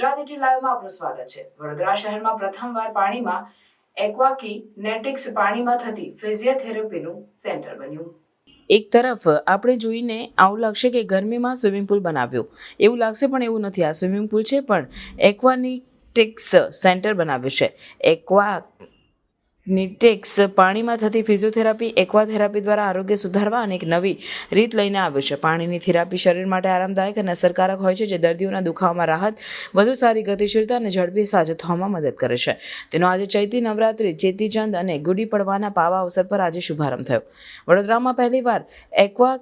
Gujarat AT લાઈવમાં આપનું સ્વાગત છે. વડોદરા શહેરમાં પ્રથમવાર પાણીમાં એક્વાકી નેટિક્સ પાણીમાં થતી ફિઝિયોથેરાપીનું સેન્ટર બન્યું. એક તરફ આપણે જોઈને આવું લાગશે કે ગરમીમાં સ્વિમિંગ પુલ બનાવ્યો. એવું લાગશે પણ એવું નથી. આ સ્વિમિંગ પુલ છે, પણ એક્વાનિટિક્સ સેન્ટર બનાવ્યું છે. એક્વા નિટેક્સ પાણીમાં થતી ફિઝિયોથેરાપી એક્વાથેરાપી દ્વારા આરોગ્ય સુધારવા અને એક નવી રીત લઈને આવ્યું છે. પાણીની થેરાપી શરીર માટે આરામદાયક અને અસરકારક હોય છે, જે દર્દીઓના દુખાવામાં રાહત, વધુ સારી ગતિશીલતા અને ઝડપી સાજો થવામાં મદદ કરે છે. તેનો આજે ચૈતી નવરાત્રિ, ચેતીચંદ અને ગુડી પડવાના પાવા અવસર પર આજે શુભારંભ થયો. વડોદરામાં પહેલીવાર એક્વા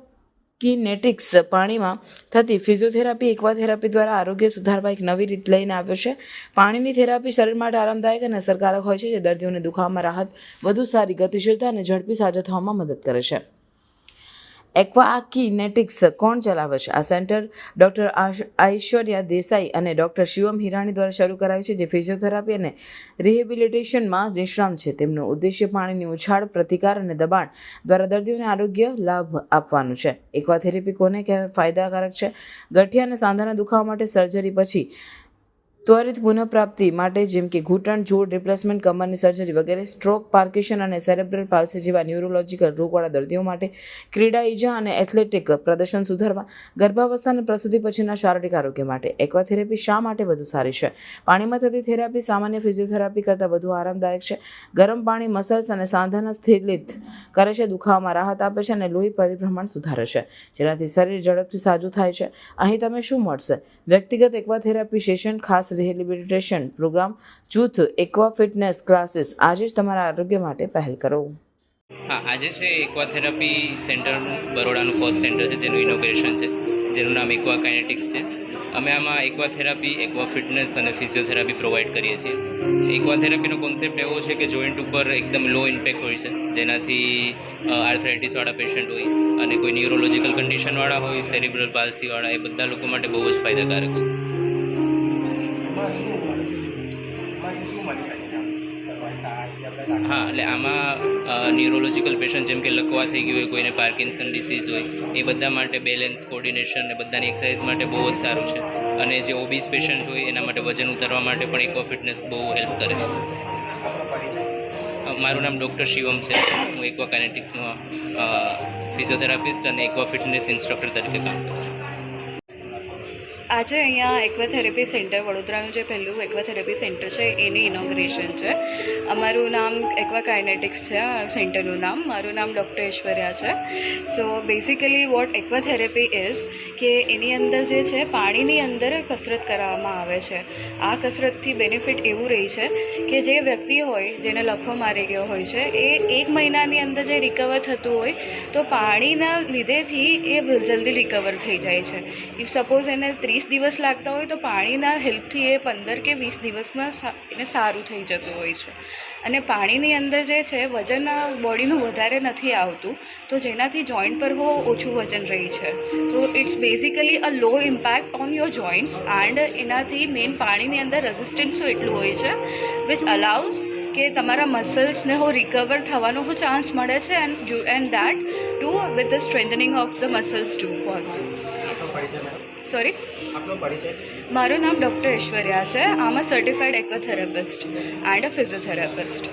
કિનેટિક્સ પાણીમાં થતી ફિઝિયોથેરાપી ઇક્વાથેરાપી દ્વારા આરોગ્ય સુધારવા એક નવી રીત લઈને આવ્યો છે. પાણીની થેરાપી શરીર માટે આરામદાયક અને અસરકારક હોય છે, જે દર્દીઓને દુખાવામાં રાહત, વધુ સારી ગતિશીલતા અને ઝડપી સાજા થવામાં મદદ કરે છે. એક્વા કિનેટિક્સ કોણ ચલાવે છે? આ સેન્ટર ડૉક્ટર ઐશ્વર્યા દેસાઈ અને ડૉક્ટર શિવમ હિરાણી દ્વારા શરૂ કરાયું છે, જે ફિઝિયોથેરાપી અને રિહેબિલિટેશનમાં નિષ્ણાંત છે. તેમનો ઉદ્દેશ્ય પાણીની ઉછાળ, પ્રતિકાર અને દબાણ દ્વારા દર્દીઓને આરોગ્ય લાભ આપવાનું છે. એક્વા થેરેપી કોને કહેવાય? ફાયદાકારક છે. ગઠિયા અને સાંધાના દુખાવા માટે સર્જરી પછી ત્વરિત પુનઃપ્રાપ્તિ માટે જેમ કે ઘૂંટણ જોડ રિપ્લેસમેન્ટ કમરની સર્જરી વગેરે સ્ટ્રોક પાર્કિશન અને સેરેબ્રલ પાલ્સી જેવા ન્યુરોલોજીકલ રોગવાળા દર્દીઓ માટે ક્રીડા, ઈજા અને એથ્લેટિક પ્રદર્શન સુધારવા ગર્ભાવસ્થા અને પ્રસૂતિ પછીના શારીરિક આરોગ્ય માટે એક્વાથેરેપી શા માટે વધુ સારી છે? પાણીમાં થતી થેરાપી સામાન્ય ફિઝિયોથેરાપી કરતાં વધુ આરામદાયક છે. ગરમ પાણી મસલ્સ અને સાંધાના સ્થિલિત કરે છે, દુખાવામાં રાહત આપે છે અને લોહી પરિભ્રમણ સુધારે છે. જેનાથી શરીર ઝડપથી સાજું થાય છે. અહીં તમે શું મળશે? વ્યક્તિગત એક્વાથેરાપી સેશન ખાસ રિહેબિલિટેશન પ્રોગ્રામ, જૂથ, એક્વા ફિટનેસ ક્લાસીસ આજે જ તમારા આરોગ્ય માટે પહેલ કરો. હા, આજે છે એક્વા થેરાપી સેન્ટરનું બરોડાનું ફર્સ્ટ સેન્ટર છે, જેનું ઇનોગ્રેશન છે, જેનું નામ એક્વા કાઇનેટિક્સ છે. અમે આમાં એક્વા થેરાપી, એક્વા ફિટનેસ અને ફિઝિયોથેરાપી પ્રોવાઈડ કરીએ છીએ. એક્વા થેરાપીનો કોન્સેપ્ટ એવો છે કે જોઈન્ટ ઉપર એકદમ લો ઇમ્પેક્ટ હોય છે, જેનાથી આર્થરાઇટિસવાળા પેશન્ટ હોય અને કોઈ ન્યુરોલોજિકલ કન્ડિશનવાળા હોય, સેરિબ્રલ પાલ્સીવાળા, એ બધા લોકો માટે બહુ જ ફાયદાકારક છે. હા, એટલે આમાં ન્યુરોલોજીકલ પેશન્ટ જેમ કે લકવા થઈ ગયું હોય, કોઈને પાર્કિન્સન ડિસીઝ હોય, એ બધા માટે બેલેન્સ કોર્ડિનેશન ને બધાની એક્સરસાઇઝ માટે બહુ જ સારું છે. અને જે ઓબીસ પેશન્ટ હોય, એના માટે વજન ઉતારવા માટે પણ ઇકો ફિટનેસ બહુ હેલ્પ કરે છે. મારું નામ ડૉક્ટર શિવમ છે. હું એક્વા કાઇનેટિક્સમાં ફિઝિયોથેરાપિસ્ટ અને એક્વા ફિટનેસ ઇન્સ્ટ્રક્ટર તરીકે કામ કરું છું. આજે અહીંયા એક્વાથેરેપી સેન્ટર, વડોદરાનું જે પહેલું એક્વાથેરેપી સેન્ટર છે, એની ઇનોગ્રેશન છે. અમારું નામ એક્વા કાઇનેટિક્સ છે, આ સેન્ટરનું નામ. મારું નામ ડૉક્ટર ઐશ્વર્યા છે. So basically what aquatherapy is કે એની અંદર જે છે, પાણીની અંદર કસરત કરાવવામાં આવે છે. આ કસરતથી બેનિફિટ એવું રહી છે કે જે વ્યક્તિ હોય, જેને લખવો મારી ગયો હોય છે, એ એક મહિનાની અંદર જે રિકવર થતું હોય, તો પાણીના લીધેથી એ જલ્દી રિકવર થઈ જાય છે. ઇફ સપોઝ એને ત્રીસ દિવસ લાગતા હોય તો પાણીના હેલ્પથી એ પંદર કે વીસ દિવસમાં એને સારું થઈ જતું હોય છે. અને પાણીની અંદર જે છે, વજન બોડીનું વધારે નથી આવતું, તો જેનાથી જોઈન્ટ પર બહુ ઓછું વજન રહી છે. તો it's basically a low impact on your joints and એનાથી મેઇન પાણીની અંદર રેઝિસ્ટન્સો એટલું હોય છે વિચ અલાઉઝ કે તમારા મસલ્સને હો રિકવર થવાનો હો ચાન્સ મળે છે and and that to with the strengthening of the muscles to for sorry મારું નામ ડૉક્ટર ઐશ્વર્યા છે. I'm a certified aqua therapist and a physiotherapist